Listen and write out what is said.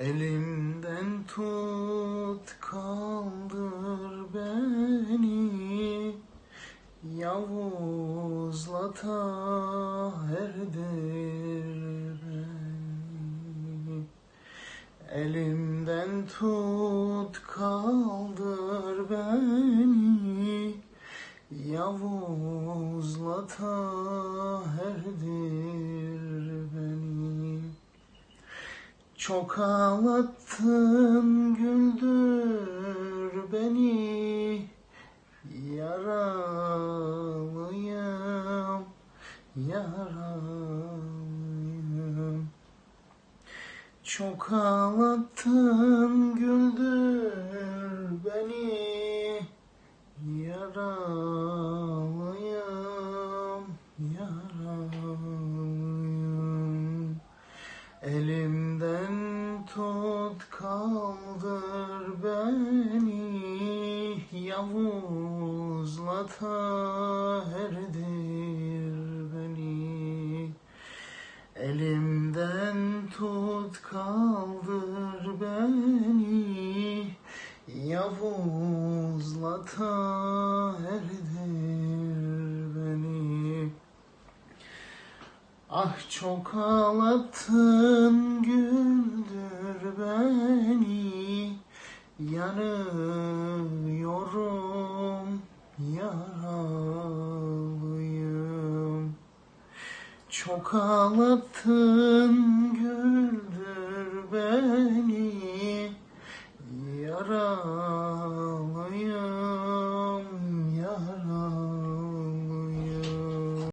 Elimden tut kaldır beni. Yavuzlata erdir beni. Elimden tut kaldır beni. Yavuzlata erdir beni Çok ağlattın güldür beni. Yaralıyım, yaralıyım. Çok ağlattın güldür beni. Yaralıyım, yaralıyım. Elimden Yavuzlata erdir beni. Elimden tut kaldır beni. Yavuzlata erdir beni. Ah çok ağlattın güldür Yanıyorum yaralıyım. Çok ağlattın güldür beni Yaralıyım